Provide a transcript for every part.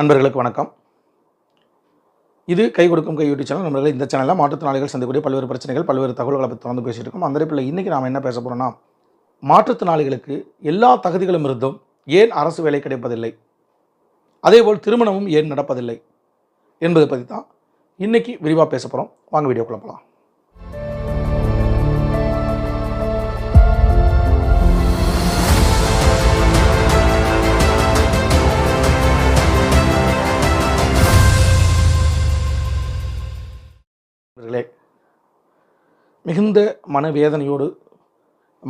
நண்பர்களுக்கு வணக்கம். இது கை கொடுக்கும் கை யூடியூப் சேனல். நம்மளால் இந்த சேனலில் மாற்றுத்திறனாளிகள் சந்திக்கக்கூடிய பல்வேறு பிரச்சனைகள் பல்வேறு தகவல்களை பற்றி தொடர்ந்து பேசிட்டு இருக்கோம். அந்த அடிப்பில் இன்றைக்கி நாம் என்ன பேச போகிறோம்னா மாற்றுத்திறனாளிகளுக்கு எல்லா தகுதிகளும் இருந்தும் ஏன் அரசு வேலை கிடைப்பதில்லை? அதேபோல் திருமணமும் ஏன் நடப்பதில்லை? என்பதை பற்றி தான் இன்றைக்கி விரிவாக பேச போகிறோம் வாங்க வீடியோக்குள்ள போகலாம் மிகுந்த மனவேதனையோடு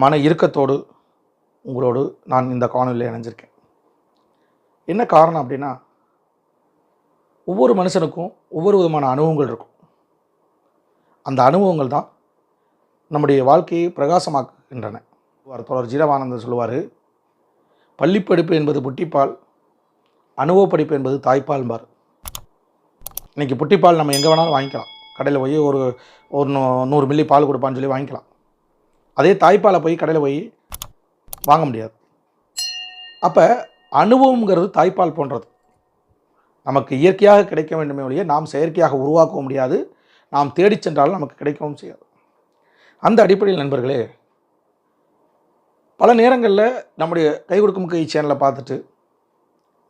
மன இறுக்கத்தோடு உங்களோடு நான் இந்த காணொலியில் இணைஞ்சிருக்கேன். என்ன காரணம் அப்படின்னா ஒவ்வொரு மனுஷனுக்கும் ஒவ்வொரு விதமான அனுபவங்கள் இருக்கும். அந்த அனுபவங்கள் தான் நம்முடைய வாழ்க்கையை பிரகாசமாக்குகின்றன. அவர் தொடர் ஜீரவானந்தர் சொல்லுவார் பள்ளிப்படிப்பு என்பது புட்டிப்பால் அனுபவ படிப்பு என்பது தாய்ப்பால்பார் இன்றைக்கி புட்டிப்பால் நம்ம எங்கே வேணாலும் வாங்கிக்கலாம். கடையில் போய் ஒரு ஒரு நூ- நூறு மில்லி பால் கொடுப்பான்னு சொல்லி வாங்கிக்கலாம். அதே தாய்ப்பாலை போய் கடையில் போய் வாங்க முடியாது. அப்போ அனுபவங்கிறது தாய்ப்பால் போன்றது. நமக்கு இயற்கையாக கிடைக்க வேண்டுமே ஒழிய நாம் செயற்கையாக உருவாக்கவும் முடியாது. நாம் தேடி சென்றாலும் நமக்கு கிடைக்கவும் செய்யாது. அந்த அடிப்படையில் நண்பர்களே பல நேரங்களில் நம்முடைய கை கொடுக்கும் கை சேனலை பார்த்துட்டு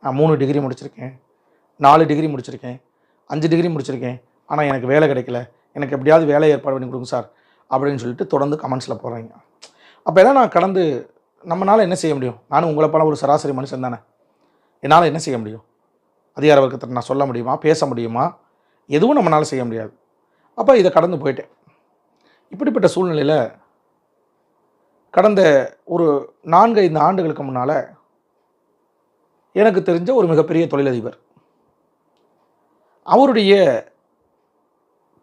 நான் மூணு டிகிரி முடிச்சிருக்கேன் நாலு டிகிரி முடிச்சிருக்கேன் அஞ்சு டிகிரி முடிச்சிருக்கேன் ஆனால் எனக்கு வேலை கிடைக்கல. எனக்கு எப்படியாவது வேலை ஏற்பாடு பண்ணி கொடுங்க சார் அப்படின்னு சொல்லிட்டு தொடர்ந்து கமெண்ட்ஸில் போடுறீங்க அப்போ எல்லாம் நான் கடந்து நம்மளால் என்ன செய்ய முடியும்? நானும் உங்களை போல ஒரு சராசரி மனுஷன் தானே. என்னால் என்ன செய்ய முடியும்? அதிகார வர்க்கத்தை நான் சொல்ல முடியுமா? பேச முடியுமா? எதுவும் நம்மளால் செய்ய முடியாது. அப்போ இதை கடந்து போயிட்டேன். இப்படிப்பட்ட சூழ்நிலையில் கடந்த ஒரு நான்கு ஐந்து ஆண்டுகளுக்கு முன்னால் எனக்கு தெரிஞ்ச ஒரு மிகப்பெரிய தொழிலதிபர். அவருடைய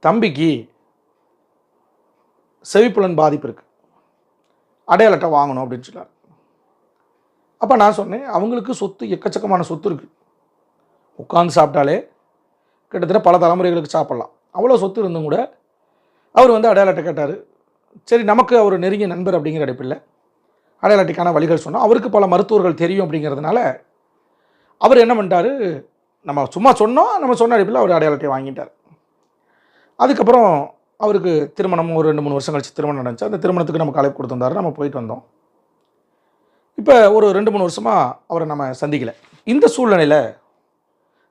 தம்பிக்கு செவிப்புலன் பாதிப்பு இருக்குது அடையாளட்டை வாங்கணும் அப்படின்னு சொன்னார். அப்போ நான் சொன்னேன் அவங்களுக்கு சொத்து எக்கச்சக்கமான சொத்து இருக்குது உட்காந்து சாப்பிட்டாலே கிட்டத்தட்ட பல தலைமுறைகளுக்கு சாப்பிட்லாம். அவ்வளோ சொத்து இருந்தும் கூட அவர் வந்து அடையாள அட்டை கேட்டார். சரி நமக்கு அவர் நெருங்கிய நண்பர் அப்படிங்கிற அடிப்பில் அடையாள அட்டைக்கான வழிகள் சொன்னோம் அவருக்கு பல மருத்துவர்கள் தெரியும் அப்படிங்கிறதுனால அவர் என்ன பண்ணிட்டாரு நம்ம சும்மா சொன்னோம் நம்ம சொன்ன அடிப்பில் அவர் அடையாள அட்டையை வாங்கிட்டார். அதுக்கப்புறம் அவருக்கு திருமணம் ஒரு ரெண்டு மூணு வருஷம் கழிச்சு திருமணம் நடந்துச்சு. அந்த திருமணத்துக்கு நம்ம அழைப்பு கொடுத்துருந்தாரு நம்ம போயிட்டு வந்தோம். இப்போ ஒரு ரெண்டு மூணு வருஷமாக அவரை நம்ம சந்திக்கலை. இந்த சூழ்நிலையில்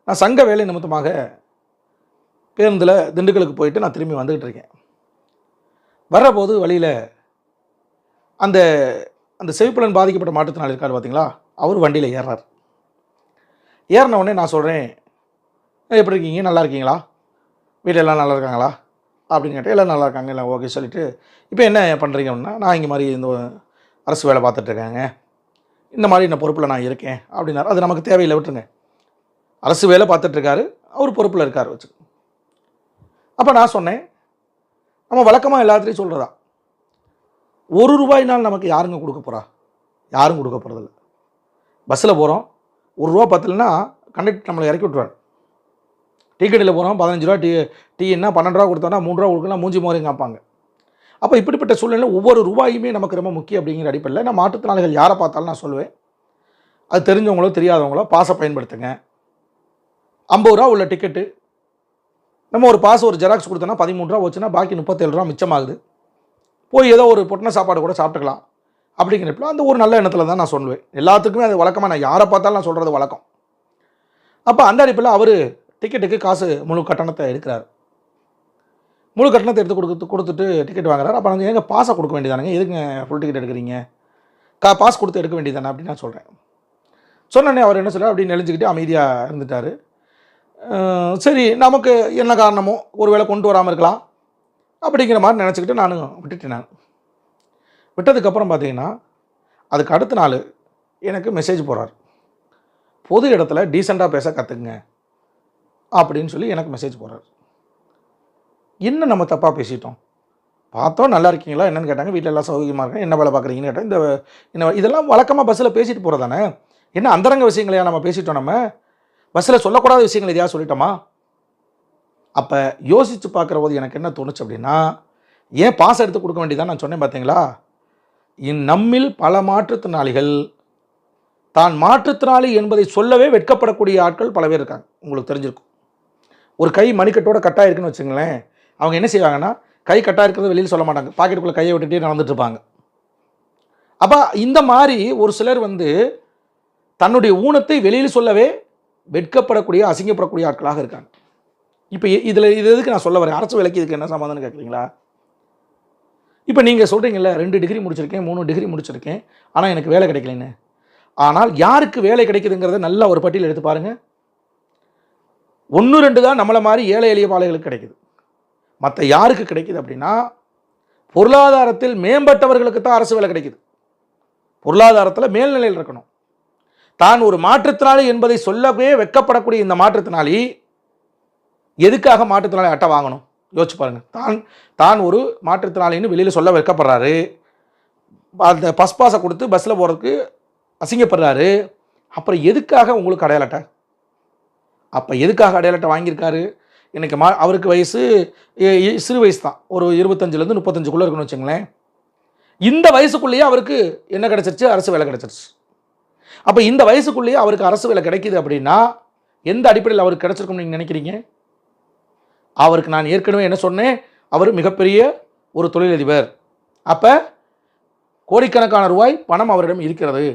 நான் சங்க வேலை நிமித்தமாக பேருந்தில் திண்டுக்கலுக்கு போயிட்டு நான் திரும்பி வந்துக்கிட்டு இருக்கேன். வர்றபோது வழியில் அந்த அந்த செவிப்புலன் பாதிக்கப்பட்ட மாற்றுத்திறனாளி இருக்கார் பார்த்தீங்களா அவர் வண்டியில் ஏறுறார் ஏறின உடனே நான் சொல்கிறேன் எப்படி இருக்கீங்க? நல்லா இருக்கீங்களா? வீட்டில் எல்லாம் நல்லா இருக்காங்களா அப்படின்னு கேட்டால் எல்லாம் நல்லா இருக்காங்க எல்லாம் ஓகே சொல்லிவிட்டு இப்போ என்ன பண்ணுறீங்க அப்படின்னா நான் இங்கே மாதிரி இந்த அரசு வேலை பார்த்துட்ருக்காங்க இந்த மாதிரி இந்த பொறுப்பில் நான் இருக்கேன். அப்படின்னாரு. அது நமக்கு தேவையில்லை விட்டுருங்க. அரசு வேலை பார்த்துட்ருக்காரு அவர் பொறுப்பில் இருக்கார். வச்சு அப்போ நான் சொன்னேன். நம்ம வழக்கமாக எல்லாத்துலேயும் சொல்கிறதா ஒரு ரூபாய்னால் நமக்கு யாருங்க கொடுக்க போகிறா யாரும் கொடுக்க போகிறதில்ல பஸ்ஸில் போகிறோம் ஒரு ரூபா பத்தலைன்னா கண்டக்டர் நம்மளை இறக்கி விட்ருவார் டீ கடையில் போகிறோம் பதினஞ்சு ரூபா டீ டீன்னா பன்னெண்டு ரூபா கொடுத்தோன்னா மூணு ரூபா கொடுக்கலாம் மூஞ்சி மாதிரி காப்பாங்க. அப்போ இப்படிப்பட்ட சூழ்நிலை ஒவ்வொரு ரூபாயுமே நமக்கு ரொம்ப முக்கியம் அப்படிங்கிற அடிப்படையில் நான் மாற்றுத்திறனாளிகள் யாரை பார்த்தாலும் நான் சொல்லுவேன். அது தெரிஞ்சவங்களோ தெரியாதவங்களோ பாஸை பயன்படுத்துங்க. ஐம்பது ரூபா உள்ள டிக்கெட்டு நம்ம ஒரு பாஸ் ஒரு ஜெராக்ஸ் கொடுத்தோன்னா பதிமூணு ரூபா வச்சுன்னா பாக்கி முப்பத்தேழு ரூபா மிச்சமாகுது. போய் ஏதோ ஒரு பொட்டின சாப்பாடு கூட சாப்பிட்டுக்கலாம். அப்படிங்கிறப்ப அந்த ஒரு நல்ல எண்ணத்தில் தான் நான் சொல்லுவேன். எல்லாத்துக்குமே அது வழக்கமாக நான் யாரை பார்த்தாலும் நான் சொல்கிறது வழக்கம். அப்போ அந்த அடிப்பில் அவர் டிக்கெட்டுக்கு காசு முழு கட்டணத்தை எடுக்கிறார். முழு கட்டணத்தை எடுத்து கொடுத்து கொடுத்துட்டு டிக்கெட் வாங்குறாரு. அப்போ நாங்கள் எங்கே பாஸை கொடுக்க வேண்டியதானுங்க? எதுங்க ஃபுல் டிக்கெட் எடுக்கிறீங்க? கா பாஸ் கொடுத்து எடுக்க வேண்டியதானே அப்படின்னு நான் சொல்கிறேன் சொன்னோடனே அவர் என்ன சொல்கிறார் அப்படி நெளிஞ்சிக்கிட்டு அமைதியாக இருந்துட்டார். சரி நமக்கு என்ன காரணமோ? ஒருவேளை கொண்டு வராமல் இருக்கலாம். அப்படிங்கிற மாதிரி நினச்சிக்கிட்டு நானும் விட்டுட்டேன் நான். விட்டதுக்கப்புறம் பார்த்தீங்கன்னா அதுக்கு அடுத்த நாள் எனக்கு மெசேஜ் போடுறார். பொது இடத்துல டீசெண்டாக பேச கற்றுக்குங்க அப்படின்னு சொல்லி எனக்கு மெசேஜ் போடுறார். என்ன நம்ம தப்பாக பேசிட்டோம்? பார்த்தோம் நல்லா இருக்கீங்களா? என்னென்னு கேட்டாங்க வீட்டில் எல்லாம் சௌகரியமாக இருக்கேன் என்ன வேலை பார்க்குறீங்கன்னு கேட்டால் இந்த என்ன இதெல்லாம் வழக்கமாக பஸ்ஸில் பேசிட்டு போகிறதானே என்ன அந்தரங்க விஷயங்களையா நம்ம பேசிட்டோம் நம்ம? பஸ்ஸில் சொல்லக்கூடாத விஷயங்கள் எதையா சொல்லிட்டோமா? அப்போ யோசித்து பார்க்குற போது எனக்கு என்ன தோணுச்சு அப்படின்னா ஏன் பாஸ் எடுத்து கொடுக்க வேண்டியதான் நான் சொன்னேன் பார்த்தீங்களா இந் நம்மில் பல மாற்றுத்திறனாளிகள் தான் மாற்றுத்திறனாளி என்பதை சொல்லவே வெட்கப்படக்கூடிய ஆட்கள் பல பேர் இருக்காங்க. உங்களுக்கு தெரிஞ்சிருக்கும். ஒரு கை மணிக்கட்டோட கட்டாக இருக்குன்னு வச்சுங்களேன் அவங்க என்ன செய்வாங்கன்னா கை கட்டாக இருக்கிறத வெளியில் சொல்ல மாட்டாங்க. பாக்கெட்டுக்குள்ளே கையை விட்டுட்டே நடந்துட்டுருப்பாங்க அப்போ இந்த மாதிரி ஒரு சிலர் வந்து தன்னுடைய ஊனத்தை வெளியில் சொல்லவே வெட்கப்படக்கூடிய அசிங்கப்படக்கூடிய ஆட்களாக இருக்காங்க. இப்போ இதில் இது எதுக்கு நான் சொல்ல வரேன்? அரசு வேலைக்கு இதுக்கு என்ன சமாதானம் கேட்குறீங்களா இப்போ நீங்கள் சொல்கிறீங்கள ரெண்டு டிகிரி முடிச்சிருக்கேன் மூணு டிகிரி முடிச்சிருக்கேன் ஆனால் எனக்கு வேலை கிடைக்கலன்னு. ஆனால் யாருக்கு வேலை கிடைக்குதுங்கிறத நல்ல ஒரு பட்டியல் எடுத்து பாருங்கள் ஒன்று ரெண்டு தான் நம்மளை மாதிரி ஏழை எளிய பாலைகளுக்கு கிடைக்குது. மற்ற யாருக்கு கிடைக்குது அப்படின்னா பொருளாதாரத்தில் மேம்பட்டவர்களுக்கு தான் அரசு வேலை கிடைக்குது. பொருளாதாரத்தில் மேல்நிலையில் இருக்கணும். தான் ஒரு மாற்றுத்திறனாளி என்பதை சொல்லவே வெக்கப்படக்கூடிய இந்த மாற்றுத்திறனாளி எதுக்காக மாற்றுத்திறனாளி அட்டை வாங்கணும்? யோசிச்சு பாருங்கள் தான் தான் ஒரு மாற்றுத்திறனாளின்னு வெளியில் சொல்ல வெட்கப்படுறாரு. அந்த பஸ் பாஸை கொடுத்து பஸ்ஸில் போகிறதுக்கு அசிங்கப்படுறாரு. அப்புறம் எதுக்காக உங்களுக்கு அடையாள அட்டை? அப்போ எதுக்காக அடையாளட்டை வாங்கியிருக்காரு? எனக்கு மா அவருக்கு வயசு சிறு வயசு தான். ஒரு இருபத்தஞ்சிலேருந்து முப்பத்தஞ்சுக்குள்ளே இருக்குன்னு வச்சுங்களேன். இந்த வயசுக்குள்ளேயே அவருக்கு என்ன கிடச்சிருச்சு? அரசு வேலை கிடச்சிருச்சு. அப்போ இந்த வயசுக்குள்ளேயே அவருக்கு அரசு வேலை கிடைக்கிது அப்படின்னா எந்த அடிப்படையில் அவருக்கு கிடச்சிருக்கும்னு நீங்கள் நினைக்கிறீங்க? அவருக்கு நான் ஏற்கனவே என்ன சொன்னேன்? அவர் மிகப்பெரிய ஒரு தொழிலதிபர். அப்போ கோடிக்கணக்கான ரூபாய் பணம் அவரிடம் இருக்கிறது.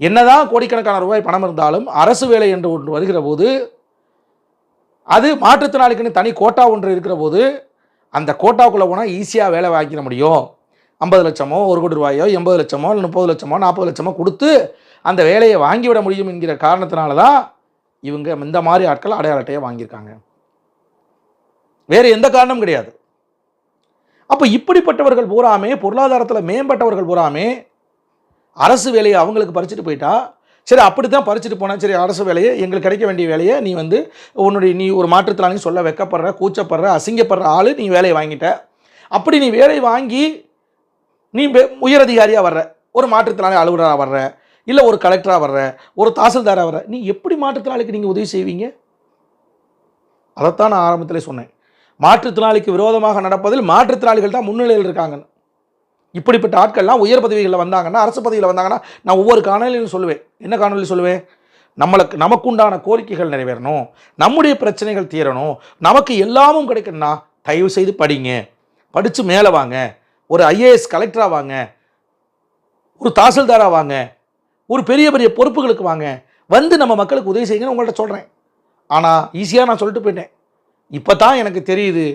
என்னதான் கோடிக்கணக்கான ரூபாய் பணம் இருந்தாலும் அரசு வேலை என்று ஒன்று வருகிற போது அது மாற்றுத்திறனாளிக்குன்னு தனி கோட்டா ஒன்று இருக்கிற போது அந்த கோட்டாவுக்குள்ளே போனால் ஈஸியாக வேலை வாங்கிட முடியும். ஐம்பது லட்சமோ ஒரு கோடி ரூபாயோ எண்பது லட்சமோ இல்லை முப்பது லட்சமோ நாற்பது லட்சமோ கொடுத்து அந்த வேலையை வாங்கிவிட முடியும் என்கிற காரணத்தினால தான் இவங்க இந்த மாதிரி ஆட்கள் அடையாள அட்டையை வாங்கியிருக்காங்க. வேறு எந்த காரணமும் கிடையாது. அப்போ இப்படிப்பட்டவர்கள் பூராமே பொருளாதாரத்தில் மேம்பட்டவர்கள் பூராமே அரசு வேலையை அவங்களுக்கு பறிச்சுட்டு போயிட்டா சரி அப்படி தான் பறிச்சுட்டு போனால் சரி அரசு வேலையை எங்களுக்கு கிடைக்க வேண்டிய வேலையை நீ வந்து உன்னுடைய நீ ஒரு மாற்றுத்திறனாளி சொல்ல வெக்கப்படுற கூச்சப்படுற அசிங்கப்படுற ஆள் நீ வேலையை வாங்கிட்ட. அப்படி நீ வேலையை வாங்கி நீ உயரதிகாரியாக வர்ற ஒரு மாற்றுத்திறனாளி அலுவலராக வர்ற இல்லை ஒரு கலெக்டராக வர்ற ஒரு தாசில்தாராக வர்ற நீ எப்படி மாற்றுத்திறனாளிக்கு நீங்கள் உதவி செய்வீங்க? அதைத்தான் நான் ஆரம்பத்திலே சொன்னேன். மாற்றுத்திறனாளிக்கு விரோதமாக நடப்பதில் மாற்றுத்திறனாளிகள் தான் முன்னிலையில் இருக்காங்க இப்படிப்பட்ட ஆட்கள்லாம் உயர் பதவிகளில் வந்தாங்கன்னா அரசு பதவியில் வந்தாங்கன்னா நான் ஒவ்வொரு காணொலியிலும் சொல்லுவேன். என்ன காணொலி சொல்லுவேன்? நம்மளுக்கு நமக்குண்டான கோரிக்கைகள் நிறைவேறணும். நம்முடைய பிரச்சனைகள் தீரணும். நமக்கு எல்லாமும் கிடைக்கணும்னா தயவு செய்து படிங்க. படித்து மேலே வாங்க. ஒரு ஐஏஎஸ் கலெக்டராக வாங்க. ஒரு தாசில்தாராக வாங்க. ஒரு பெரிய பெரிய பொறுப்புகளுக்கு வாங்க. வந்து நம்ம மக்களுக்கு உதவி செய்யுங்கன்னு உங்கள்கிட்ட சொல்கிறேன் ஆனால் ஈஸியாக நான் சொல்லிட்டு போயிட்டேன். இப்போ தான் எனக்கு தெரியுது.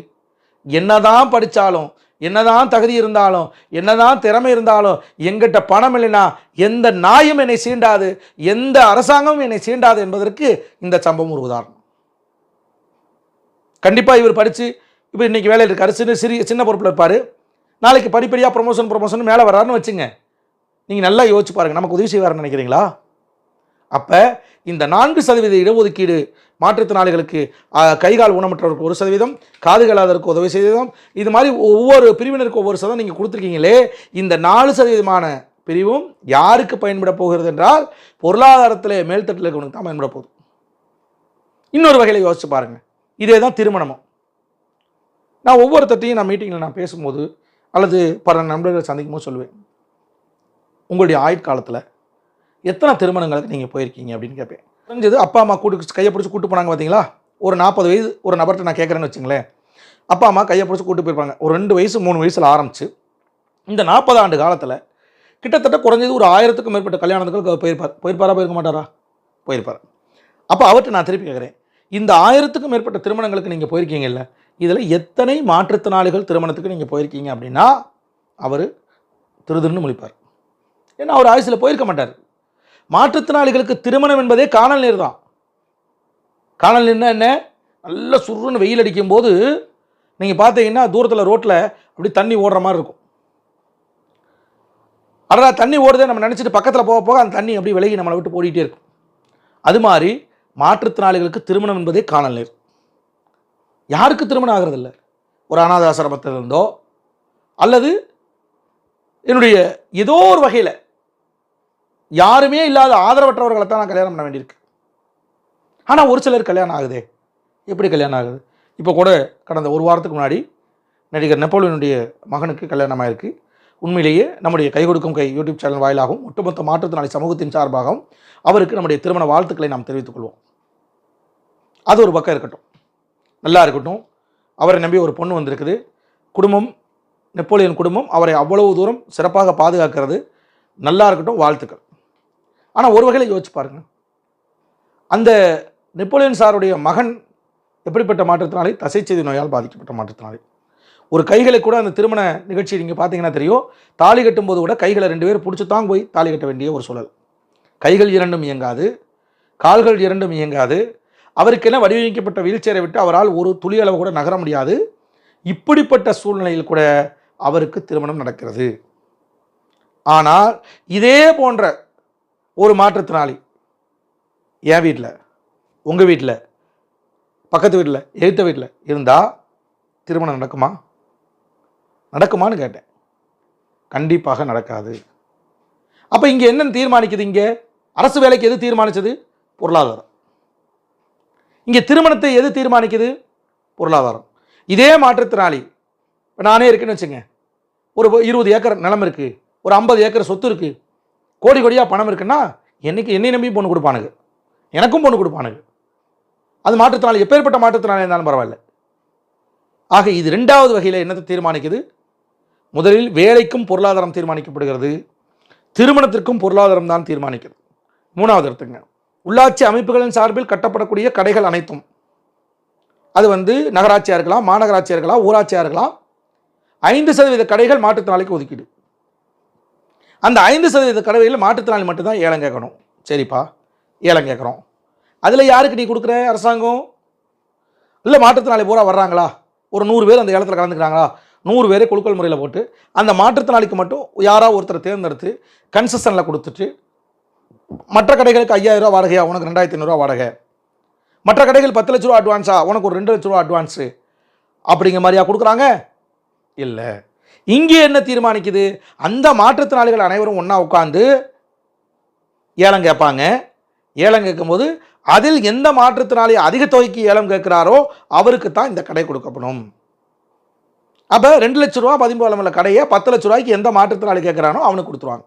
என்ன தான் படித்தாலும் என்னதான் தகுதி இருந்தாலும் என்னதான் திறமை இருந்தாலும் எங்கிட்ட பணம் இல்லைன்னா எந்த நாயும் என்னை சீண்டாது எந்த அரசாங்கமும் என்னை சீண்டாது என்பதற்கு இந்த சம்பவம் ஒரு உதாரணம். கண்டிப்பாக இவர் படித்து இப்போ இன்றைக்கி வேலையில் இருக்கார். சின்ன சிறிய சின்ன பொறுப்பில் இருப்பார். நாளைக்கு படிப்படியாக ப்ரொமோஷன் ப்ரொமோஷன் மேலே வராருன்னு வச்சுங்க. நீங்கள் நல்லா யோசிச்சு பாருங்கள் நமக்கு உதவி செய்வார்னு நினைக்கிறீங்களா? அப்போ இந்த நான்கு சதவீத இடஒதுக்கீடு மாற்றுத்திறனாளிகளுக்கு கைகால் ஊனமற்றவருக்கு ஒரு சதவீதம் காதுகளாதவருக்கு உதவி சதவீதம் இது மாதிரி ஒவ்வொரு பிரிவினருக்கு ஒவ்வொரு சதவீதம் நீங்கள் கொடுத்துருக்கீங்களே இந்த நாலு சதவீதமான பிரிவும் யாருக்கு பயன்பட போகிறது என்றால் பொருளாதாரத்தில் மேல்தட்டில் இருக்கவனுக்கு தான் பயன்பட போகுது. இன்னொரு வகையில் யோசிச்சு பாருங்கள் இதே தான் திருமணமும். நான் ஒவ்வொருத்தட்டையும் நான் மீட்டிங்கில் நான் பேசும்போது அல்லது பல நண்பர்களை சந்திக்கும் போது சொல்லுவேன். உங்களுடைய ஆயுட்காலத்தில் எத்தனை திருமணங்களுக்கு நீங்கள் போயிருக்கீங்க அப்படின்னு கேட்பேன் குறைஞ்சது அப்பா அம்மா கூட்டு கையை பிடிச்சி கூட்டு போனாங்க பார்த்தீங்களா ஒரு நாற்பது வயது ஒரு நபர்கிட்ட நான் கேட்குறேன்னு வச்சுங்களேன். அப்பா அம்மா கையை பிடிச்சி கூட்டு போயிருப்பாங்க. ஒரு ரெண்டு வயசு மூணு வயசில் ஆரம்பிச்சு இந்த நாற்பது ஆண்டு காலத்தில் கிட்டத்தட்ட குறைஞ்சது ஒரு ஆயிரத்துக்கும் மேற்பட்ட கல்யாணத்துக்கு போயிருப்பார். போயிருப்பாரா போயிருக்க மாட்டாரா? போயிருப்பார். அப்போ அவர்கிட்ட நான் திருப்பி கேட்குறேன் இந்த ஆயிரத்துக்கும் மேற்பட்ட திருமணங்களுக்கு நீங்கள் போயிருக்கீங்கல்ல இதில் எத்தனை மாற்றுத்திறனாளிகள் திருமணத்துக்கு நீங்கள் போயிருக்கீங்க அப்படின்னா அவர் திருதிருன்னு முழிப்பார். ஏன்னா அவர் ஆயுசில் போயிருக்க மாட்டார். மாற்றுத்திறனாளிகளுக்கு திருமணம் என்பதே காணல் நீர் தான். காணல் நீர்னா என்ன? நல்ல சுருன்னு வெயில் அடிக்கும்போது நீங்கள் பார்த்தீங்கன்னா தூரத்தில் ரோட்டில் அப்படி தண்ணி ஓடுற மாதிரி இருக்கும். அடடா தண்ணி ஓடுதே நம்ம நினச்சிட்டு பக்கத்தில் போக போக அந்த தண்ணி அப்படி விலகி நம்மளை விட்டு ஓடிட்டே இருக்கும். அது மாதிரி மாற்றுத்திறனாளிகளுக்கு திருமணம் என்பதே காணல் நீர். யாருக்கு திருமணம் ஆகிறதில்ல? ஒரு அனாதாசிரமத்திலிருந்தோ ஆசிரமத்தில் இருந்தோ அல்லது என்னுடைய ஏதோ ஒரு வகையில் யாருமே இல்லாத ஆதரவற்றவர்களை தான் நான் கல்யாணம் பண்ண வேண்டியிருக்கு. ஆனால் ஒரு சிலர் கல்யாணம் ஆகுதே. எப்படி கல்யாணம் ஆகுது? இப்போ கூட கடந்த ஒரு வாரத்துக்கு முன்னாடி நடிகர் நெப்போலியனுடைய மகனுக்கு கல்யாணம் ஆயிருக்கு. உண்மையிலேயே நம்முடைய கை கொடுக்கும் கை யூடியூப் சேனல் வாயிலாகவும் ஒட்டுமொத்த மாற்றுத்திறனாளி சமூகத்தின் சார்பாகவும் அவருக்கு நம்முடைய திருமண வாழ்த்துக்களை நாம் தெரிவித்துக் கொள்வோம். அது ஒரு பக்கம் இருக்கட்டும். நல்லா இருக்கட்டும். அவரை நம்பி ஒரு பொண்ணு வந்திருக்குது. குடும்பம் நெப்போலியன் குடும்பம் அவரை அவ்வளவு தூரம் சிறப்பாக பாதுகாக்கிறது. நல்லா இருக்கட்டும். வாழ்த்துக்கள். ஆனால் ஒரு வகையில் யோசிச்சு பாருங்க. அந்த நெப்போலியன் சாருடைய மகன் எப்படிப்பட்ட மாற்றத்தினாலே தசைச்செய்தி நோயால் பாதிக்கப்பட்ட மாற்றத்தினாலே. ஒரு கைகளை கூட அந்த திருமண நிகழ்ச்சி நீங்கள் பார்த்தீங்கன்னா தெரியும். தாலி கட்டும்போது கூட கைகளை ரெண்டு பேர் பிடிச்சி தான் போய் தாலி கட்ட வேண்டிய ஒரு சூழல். கைகள் இரண்டும் இயங்காது கால்கள் இரண்டும் இயங்காது. அவருக்கென வடிவமைக்கப்பட்ட வீழ்ச்சியரை விட்டு அவரால் ஒரு துளி அளவு கூட நகர முடியாது. இப்படிப்பட்ட சூழ்நிலையில் கூட அவருக்கு திருமணம் நடக்கிறது. ஆனால் இதே போன்ற ஒரு மாற்றுத்திறனாளி. என் வீட்டில் உங்கள் வீட்டில் பக்கத்து வீட்டில் எழுத்த வீட்டில் இருந்தால் திருமணம் நடக்குமா? நடக்குமான்னு கேட்டேன். கண்டிப்பாக நடக்காது. அப்போ இங்கே என்னென்னு தீர்மானிக்குது இங்கே? அரசு வேலைக்கு எது தீர்மானித்தது பொருளாதாரம். இங்கே திருமணத்தை எது தீர்மானிக்குது? பொருளாதாரம். இதே மாற்றுத்திறனாளி இப்போ நானே இருக்குன்னு வச்சுங்க ஒரு இருபது ஏக்கர் நிலம் இருக்குது ஒரு ஐம்பது ஏக்கர் சொத்து இருக்குது கோடி கோடியாக பணம் இருக்குன்னா என்னைக்கு என்னை நம்பி பொண்ணு கொடுப்பானுங்க. எனக்கும் பொண்ணு கொடுப்பானுங்க. அது மாற்றுத்திறனாளி எப்பேற்பட்ட மாற்றுத்திறனாளி இருந்தாலும் பரவாயில்ல. ஆக இது ரெண்டாவது வகையில் என்னத்தை தீர்மானிக்குது? முதலில் வேலைக்கும் பொருளாதாரம் தீர்மானிக்கப்படுகிறது. திருமணத்திற்கும் பொருளாதாரம் தான் தீர்மானிக்கிறது மூணாவது எடுத்துங்க. உள்ளாட்சி அமைப்புகளின் சார்பில் கட்டப்படக்கூடிய கடைகள் அனைத்தும். அது வந்து நகராட்சியாக இருக்கலாம் மாநகராட்சியாக இருக்கலாம் ஊராட்சியாக இருக்கலாம். ஐந்து சதவீத கடைகள் மாற்றுத்திறனாளிக்கு ஒதுக்கீடு. அந்த ஐந்து சதவீத கடவையில் மாற்றுத்திறனாளி மட்டும்தான் ஏலம் கேட்கணும். சரிப்பா ஏலம் கேட்குறோம். அதில் யாருக்கு நீ கொடுக்குற அரசாங்கம்? இல்லை மாற்றுத்திறனாளி பூரா வர்றாங்களா? ஒரு நூறு பேர் அந்த ஏலத்தில் கலந்துக்கிறாங்களா? நூறு பேரை குழுக்கள் முறையில் போட்டு அந்த மாற்றுத்திறனாளிக்கு மட்டும் யாரோ ஒருத்தர் தேர்ந்தெடுத்து கன்செஷனில் கொடுத்துட்டு மற்ற கடைகளுக்கு ஐயாயிரரூவா ரூபா வாடகையா? உனக்கு ரெண்டாயிரத்தி ஐநூறுரூவா வாடகை. மற்ற கடைகள் பத்து லட்ச ரூபா அட்வான்ஸா உனக்கு ஒரு ரெண்டு லட்ச ரூபா அட்வான்ஸு அப்படிங்கிற மாதிரியா கொடுக்குறாங்க? இல்லை. இங்கே என்ன தீர்மானிக்குது? அந்த மாற்றுத்திறனாளிகள் அனைவரும் ஒன்றா உட்காந்து ஏலம் கேட்பாங்க. ஏலம் கேட்கும்போது அதில் எந்த மாற்றுத்திறனாளி அதிக தொகைக்கு ஏலம் கேட்குறாரோ அவருக்கு தான் இந்த கடை கொடுக்கப்படும். அப்போ ரெண்டு லட்ச ரூபா பதிமூலம் உள்ள கடையை பத்து லட்ச ரூபாய்க்கு எந்த மாற்றுத்திறனாளி கேட்குறானோ அவனுக்கு கொடுத்துருவாங்க.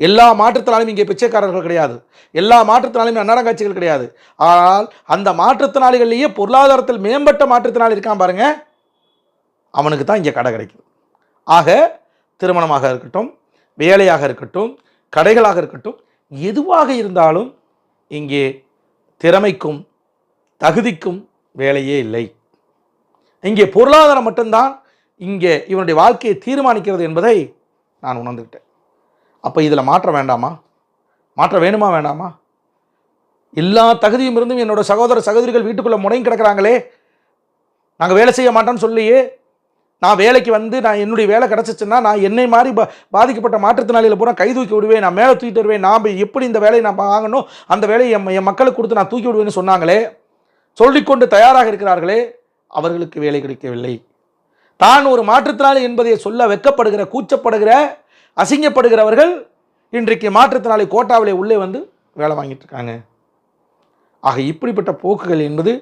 எல்லா மாற்றுத்திறனாலும் இங்கே பிச்சைக்காரர்கள் கிடையாது. எல்லா மாற்றுத்திறனாலும் அன்னாரம் காட்சிகள் கிடையாது. ஆனால் அந்த மாற்றுத்திறனாளிகள்லேயே பொருளாதாரத்தில் மேம்பட்ட மாற்றுத்திறனாளி இருக்கான் பாருங்கள் அவனுக்கு தான் இங்கே கடை கிடைக்குது ஆக திருமணமாக இருக்கட்டும் வேலையாக இருக்கட்டும் கடைகளாக இருக்கட்டும் எதுவாக இருந்தாலும் இங்கே திறமைக்கும் தகுதிக்கும் வேலையே இல்லை. இங்கே பொருளாதாரம் மட்டும்தான் இங்கே இவனுடைய வாழ்க்கையை தீர்மானிக்கிறது என்பதை நான் உணர்ந்துக்கிட்டேன் அப்போ இதில் மாற்றம் வேண்டாமா? மாற்றம் வேணுமா வேண்டாமா? எல்லா தகுதியும் இருந்தும் என்னோடய சகோதர சகோதரிகள் வீட்டுக்குள்ளே முடங்கி கிடக்கிறாங்களே நாங்கள் வேலை செய்ய மாட்டோம்னு சொல்லியே நான் வேலைக்கு வந்து நான் என்னுடைய வேலை கிடச்சிச்சுன்னா நான் என்னை மாதிரி பா பாதிக்கப்பட்ட மாற்றுத்திறனாளியில் பூரா கை தூக்கி விடுவேன் நான் மேலே தூக்கிட்டு வருவேன் நான் எப்படி இந்த வேலையை நான் வாங்கணும் அந்த வேலையை என் என் மக்களுக்கு கொடுத்து நான் தூக்கி விடுவேன்னு சொன்னாங்களே சொல்லிக்கொண்டு தயாராக இருக்கிறார்களே அவர்களுக்கு வேலை கிடைக்கவில்லை. தான் ஒரு மாற்றுத்திறனாளி என்பதை சொல்ல வெக்கப்படுகிற கூச்சப்படுகிற அசிங்கப்படுகிறவர்கள் இன்றைக்கு மாற்றுத்திறனாளி கோட்டாவிலே உள்ளே வந்து வேலை வாங்கிட்டு இருக்காங்க. ஆக இப்படிப்பட்ட போக்குகள் என்பது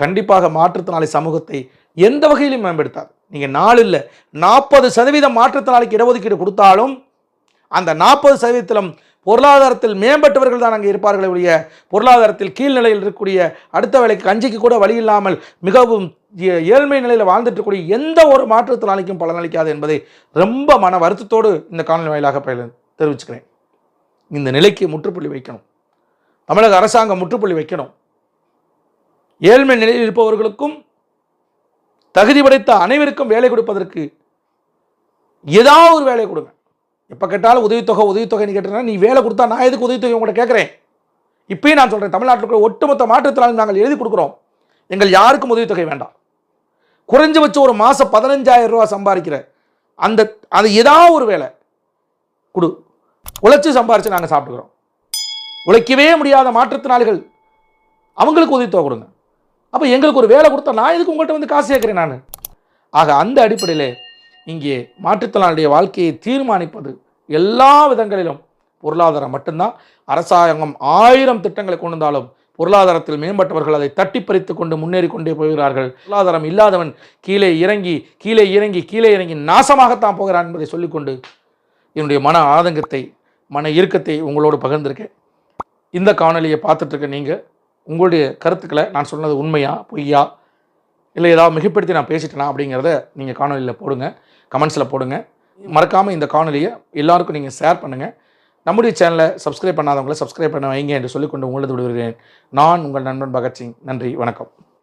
கண்டிப்பாக மாற்றுத்திறனாளி சமூகத்தை எந்த வகையிலும் மேம்படுத்தாது. நீங்கள் நாலு இல்லை நாற்பது சதவீதம் மாற்றுத்திறனாளிக்கு இடஒதுக்கீடு கொடுத்தாலும் அந்த நாற்பது சதவீதத்திலும் பொருளாதாரத்தில் மேம்பட்டவர்கள் தான் அங்கே இருப்பார்களே ஒழிய பொருளாதாரத்தில் கீழ்நிலையில் இருக்கக்கூடிய அடுத்த வேலைக்கு கஞ்சிக்கு கூட வழி இல்லாமல் மிகவும் ஏ- ஏழ்மை நிலையில் வாழ்ந்துட்டு இருக்கக்கூடிய எந்த ஒரு மாற்றுத்திறனாளிக்கும் பலனளிக்காது என்பதை ரொம்ப மன வருத்தத்தோடு இந்த காணொலி வாயிலாக தெரிவிச்சுக்கிறேன். இந்த நிலைக்கு முற்றுப்புள்ளி வைக்கணும். தமிழக அரசாங்கம் முற்றுப்புள்ளி வைக்கணும். ஏழ்மை நிலையில் இருப்பவர்களுக்கும் தகுதி படைத்த அனைவருக்கும் வேலை கொடுப்பதற்கு ஏதாவது ஒரு வேலையை கொடுங்க. எப்போ கேட்டாலும் உதவித்தொகை உதவித்தொகைன்னு கேட்டீங்கன்னா நீ வேலை கொடுத்தா நான் எதுக்கு உதவித்தொகை உங்கள்கிட்ட கேட்குறேன்? இப்பயும் நான் சொல்கிறேன் தமிழ்நாட்டில் இருக்கிற ஒட்டுமொத்த மாற்றுத்திறனாளி நாங்கள் எழுதி கொடுக்குறோம். எங்கள் யாருக்கும் உதவித்தொகை வேண்டாம். குறைஞ்சபட்சம் ஒரு மாதம் பதினஞ்சாயிரம் ரூபா சம்பாதிக்கிற அந்த அது ஏதாவது ஒரு வேலை கொடு. உழைச்சி சம்பாரித்து நாங்கள் சாப்பிட்டுக்கிறோம். உழைக்கவே முடியாத மாற்றுத்திறனாளிகள் அவங்களுக்கு உதவித்தொகை கொடுங்க. அப்போ எங்களுக்கு ஒரு வேலை கொடுத்தா நான் எதுக்கு உங்கள்கிட்ட வந்து காசு கேட்குறேன் நான்? ஆக அந்த அடிப்படையில் இங்கே மாற்றுத்திறனாளிய வாழ்க்கையை தீர்மானிப்பது எல்லா விதங்களிலும் பொருளாதாரம் மட்டும்தான். அரசாங்கம் ஆயிரம் திட்டங்களை கொண்டு வந்தாலும் பொருளாதாரத்தில் மேம்பட்டவர்கள் அதை தட்டி பறித்து கொண்டு முன்னேறி கொண்டே போகிறார்கள். பொருளாதாரம் இல்லாதவன் கீழே இறங்கி கீழே இறங்கி கீழே இறங்கி நாசமாகத்தான் போகிறான் என்பதை சொல்லிக்கொண்டு என்னுடைய மன ஆதங்கத்தை மன இறுக்கத்தை உங்களோடு பகிர்ந்திருக்கேன். இந்த காணொலியை பார்த்துட்ருக்க நீங்கள் உங்களுடைய கருத்துக்களை நான் சொன்னது உண்மையா பொய்யா இல்லை ஏதாவது மிகப்படுத்தி நான் பேசிட்டேனா அப்படிங்கிறத நீங்கள் காணொலியில் போடுங்க கமெண்ட்ஸில் போடுங்க. மறக்காமல் இந்த காணொலியை எல்லாருக்கும் நீங்கள் ஷேர் பண்ணுங்கள் நம்முடைய சேனலை சப்ஸ்கிரைப் பண்ணாதவங்களை சப்ஸ்கிரைப் பண்ண வைங்க என்று சொல்லிக்கொண்டு உங்களது விடுகிறேன். நான் உங்கள் நண்பன் பகத்சிங். நன்றி வணக்கம்.